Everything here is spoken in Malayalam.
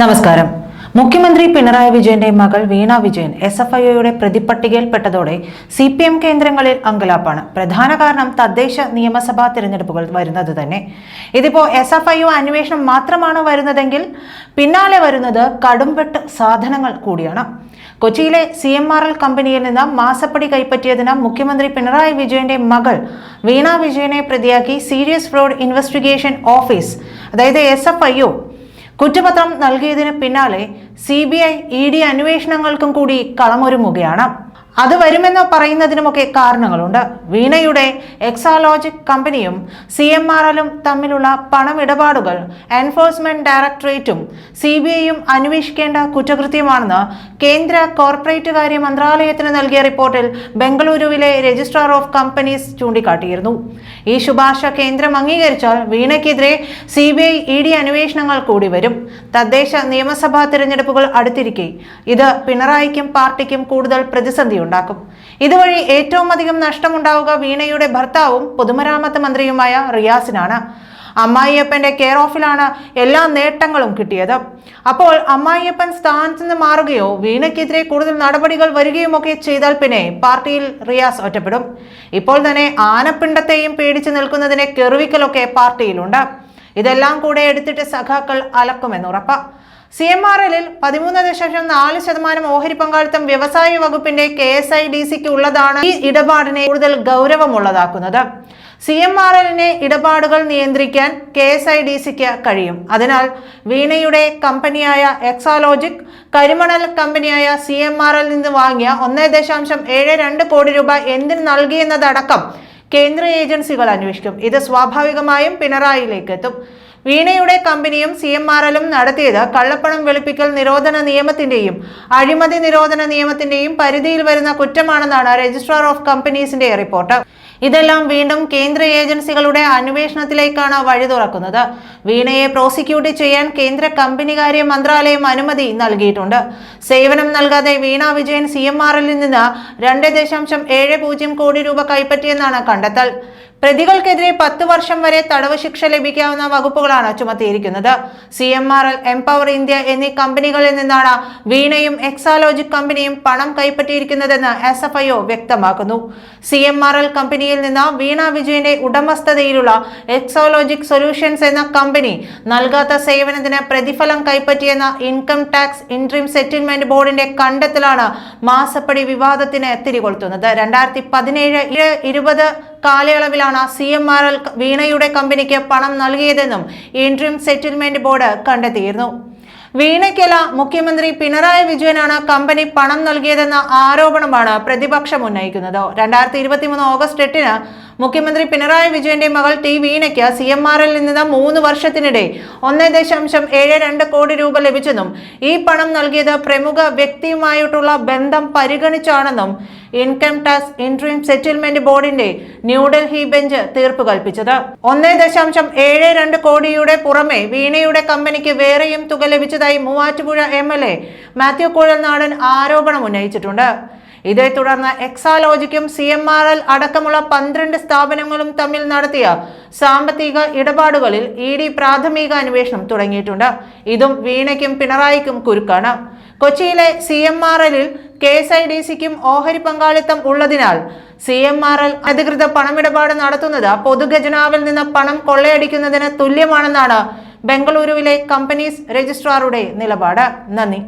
നമസ്കാരം. മുഖ്യമന്ത്രി പിണറായി വിജയന്റെ മകൾ വീണ വിജയൻ എസ് എഫ് ഐയുടെ പ്രതിപട്ടികയിൽപ്പെട്ടതോടെ സി പി എം കേന്ദ്രങ്ങളിൽ അങ്കലാപ്പാണ്. പ്രധാന കാരണം തദ്ദേശ നിയമസഭാ തിരഞ്ഞെടുപ്പുകൾ വരുന്നത് തന്നെ. ഇതിപ്പോ എസ് എഫ് ഐ അന്വേഷണം മാത്രമാണ് വരുന്നതെങ്കിൽ പിന്നാലെ വരുന്നത് കടുംവെട്ട് സാധനങ്ങൾ കൂടിയാണ്. കൊച്ചിയിലെ സി എം ആർ എൽ കമ്പനിയിൽ നിന്ന് മാസപ്പടി കൈപ്പറ്റിയതിന് മുഖ്യമന്ത്രി പിണറായി വിജയന്റെ മകൾ വീണ വിജയനെ പ്രതിയാക്കി സീരിയസ് ഫ്രോഡ് ഇൻവെസ്റ്റിഗേഷൻ ഓഫീസ് അതായത് എസ് എഫ് ഐ കുറ്റപത്രം നൽകിയതിന് പിന്നാലെ C B I E D അന്വേഷണങ്ങൾക്കും കൂടി കളമൊരുങ്ങുകയാണ്. അത് വരുമെന്ന് പറയുന്നതിനുമൊക്കെ കാരണങ്ങളുണ്ട്. വീണയുടെ എക്സാലോജിക് കമ്പനിയും സി എം ആർ എല്ലും തമ്മിലുള്ള പണമിടപാടുകൾ എൻഫോഴ്സ്മെന്റ് ഡയറക്ടറേറ്റും സി ബി ഐയും അന്വേഷിക്കേണ്ട കുറ്റകൃത്യമാണെന്ന് കേന്ദ്ര കോർപ്പറേറ്റ് കാര്യ മന്ത്രാലയത്തിന് നൽകിയ റിപ്പോർട്ടിൽ ബംഗളൂരുവിലെ രജിസ്ട്രാർ ഓഫ് കമ്പനീസ് ചൂണ്ടിക്കാട്ടിയിരുന്നു. ഈ ശുപാർശ കേന്ദ്രം അംഗീകരിച്ചാൽ വീണയ്ക്കെതിരെ C B I E D അന്വേഷണങ്ങൾ കൂടി വരും. തദ്ദേശ നിയമസഭാ തിരഞ്ഞെടുപ്പുകൾ അടുത്തിരിക്കെ. ഇത് പിണറായിക്കും പാർട്ടിക്കും കൂടുതൽ പ്രതിസന്ധി ഉണ്ടാക്കും. ഇതുവഴി ഏറ്റവും അധികം നഷ്ടമുണ്ടാവുക വീണയുടെ ഭർത്താവും പൊതുമരാമത്ത് മന്ത്രിയുമായ റിയാസിനാണ്. അമ്മായിയപ്പന്റെ കെയർ ഓഫിലാണ് എല്ലാ നേട്ടങ്ങളും കിട്ടിയത്. അപ്പോൾ അമ്മായിയപ്പൻ സ്ഥാനത്ത് നിന്ന് മാറുകയോ വീണയ്ക്കെതിരെ കൂടുതൽ നടപടികൾ വരികയുമൊക്കെ ചെയ്താൽ പിന്നെ പാർട്ടിയിൽ റിയാസ് ഒറ്റപ്പെടും. ഇപ്പോൾ തന്നെ ആനപ്പിണ്ടത്തെയും പേടിച്ചു നിൽക്കുന്നതിനെ കെറുവിക്കലൊക്കെ പാർട്ടിയിലുണ്ട്. ഇതെല്ലാം കൂടെ എടുത്തിട്ട് സഖാക്കൾ അലക്കുമെന്ന് ഉറപ്പ്. സി എം ആർ എല്ലിൽ പതിമൂന്ന് ദശാംശം നാല് ശതമാനം ഓഹരി പങ്കാളിത്തം വ്യവസായ വകുപ്പിന്റെ കെ എസ് ഐ ഡി സിക്ക് ഉള്ളതാണ് ഈ ഇടപാടിനെ കൂടുതൽ ഗൗരവമുള്ളതാക്കുന്നത്. സി എം ആർ എല്ലിനെ ഇടപാടുകൾ നിയന്ത്രിക്കാൻ കെ എസ് ഐ ഡി സിക്ക് കഴിയും. അതിനാൽ വീണയുടെ കമ്പനിയായ എക്സാലോജിക് കരിമണൽ കമ്പനിയായ സി എം ആർ എല്ലിൽ നിന്ന് വാങ്ങിയ ഒന്നേ ദശാംശം ഏഴ് രണ്ട് കോടി രൂപ എന്തിന് നൽകിയെന്നതടക്കം കേന്ദ്ര ഏജൻസികൾ അന്വേഷിക്കും. ഇത് സ്വാഭാവികമായും പിണറായിയിലേക്ക് എത്തും. വീണയുടെ കമ്പനിയും സി എം ആർ എല്ലും നടത്തിയത് കള്ളപ്പണം വെളുപ്പിക്കൽ നിരോധന നിയമത്തിന്റെയും അഴിമതി നിരോധന നിയമത്തിന്റെയും പരിധിയിൽ വരുന്ന കുറ്റമാണെന്നാണ് രജിസ്ട്രാർ ഓഫ് കമ്പനീസിന്റെ റിപ്പോർട്ട്. ഇതെല്ലാം വീണ്ടും കേന്ദ്ര ഏജൻസികളുടെ അന്വേഷണത്തിലേക്കാണ് വഴി തുറക്കുന്നത്. വീണയെ പ്രോസിക്യൂട്ട് ചെയ്യാൻ കേന്ദ്ര കമ്പനികാര്യ മന്ത്രാലയം അനുമതി നൽകിയിട്ടുണ്ട്. സേവനം നൽകാതെ Veena Vijayan C M R എല്ലിൽ നിന്ന് രണ്ട് ദശാംശം ഏഴ് പൂജ്യം കോടി രൂപ കൈപ്പറ്റിയെന്നാണ് കണ്ടെത്തൽ. പ്രതികൾക്കെതിരെ പത്ത് വർഷം വരെ തടവ് ശിക്ഷ ലഭിക്കാവുന്ന വകുപ്പുകളാണ് ചുമത്തിയിരിക്കുന്നത്. C M R L empower India എന്നീ കമ്പനികളിൽ നിന്നാണ് വീണയും എക്സാലോജിക് കമ്പനിയും പണം കൈപ്പറ്റിയിരിക്കുന്നതെന്ന് എസ് എഫ് ഐ ഒ വ്യക്തമാക്കുന്നു. സി എം ആർ എൽ കമ്പനിയിൽ നിന്ന് വീണ വിജയന്റെ ഉടമസ്ഥതയിലുള്ള എക്സോലോജിക് സൊല്യൂഷൻസ് എന്ന കമ്പനി നൽകാത്ത സേവനത്തിന് പ്രതിഫലം കൈപ്പറ്റിയെന്ന ഇൻകം ടാക്സ് ഇൻട്രീം സെറ്റിൽമെന്റ് ബോർഡിന്റെ കണ്ടെത്തലാണ് മാസപ്പടി വിവാദത്തിന് തിരികൊളുത്തുന്നത്. രണ്ടായിരത്തി പതിനേഴ് ഇരുപത് കാലയളവിലാണ് സി എം ആർ എൽ വീണയുടെ കമ്പനിക്ക് പണം നൽകിയതെന്നും ഇൻട്രീം സെറ്റിൽമെന്റ് ബോർഡ് കണ്ടെത്തിയിരുന്നു. വീണയ്ക്കല മുഖ്യമന്ത്രി പിണറായി വിജയനാണ് കമ്പനി പണം നൽകിയതെന്ന ആരോപണമാണ് പ്രതിപക്ഷം ഉന്നയിക്കുന്നത്. രണ്ടായിരത്തി ഇരുപത്തിമൂന്ന് ഓഗസ്റ്റ് എട്ടിന് മുഖ്യമന്ത്രി പിണറായി വിജയന്റെ മകൾ ടി വീണയ്ക്ക് സി എം എല്ലിൽ നിന്ന് മൂന്ന് വർഷത്തിനിടെ. ഒന്ന് ദശാംശം ഏഴ് രണ്ട് കോടി രൂപ ലഭിച്ചെന്നും ഈ പണം നൽകിയത് പ്രമുഖ വ്യക്തിയുമായിട്ടുള്ള ബന്ധം പരിഗണിച്ചാണെന്നും ഇൻകം ടാക്സ് ഇൻട്രീം സെറ്റിൽമെന്റ് ബോർഡിന്റെ ന്യൂഡൽഹി ബെഞ്ച് തീർപ്പ് കൽപ്പിച്ചത്. ഒന്ന് ദശാംശം ഏഴ് രണ്ട് കോടിയുടെ പുറമെ വീണയുടെ കമ്പനിക്ക് വേറെയും തുക ലഭിച്ചതായി Muvattupuzha M L A Mathew Kuzhalnadan ആരോപണം ഉന്നയിച്ചിട്ടുണ്ട്. ഇതേ തുടർന്ന് എക്സാലോജിക്കും സി എം ആർ എൽ അടക്കമുള്ള പന്ത്രണ്ട് സ്ഥാപനങ്ങളും തമ്മിൽ നടത്തിയ സാമ്പത്തിക ഇടപാടുകളിൽ ഇ ഡി പ്രാഥമിക അന്വേഷണം തുടങ്ങിയിട്ടുണ്ട്. ഇതും വീണയ്ക്കും പിണറായിക്കും കുരുക്കാണ്. കൊച്ചിയിലെ സി എം ആർ എല്ലിൽ കെ എസ് ഐ ഡി സിക്കും ഓഹരി പങ്കാളിത്തം ഉള്ളതിനാൽ സി എം ആർ എൽ അധികൃത പണമിടപാട് നടത്തുന്നത് പൊതുഖജനാവിൽ നിന്ന് പണം കൊള്ളയടിക്കുന്നതിന് തുല്യമാണെന്നാണ് ബംഗളൂരുവിലെ കമ്പനീസ് രജിസ്ട്രാറുടെ നിലപാട്. നന്ദി.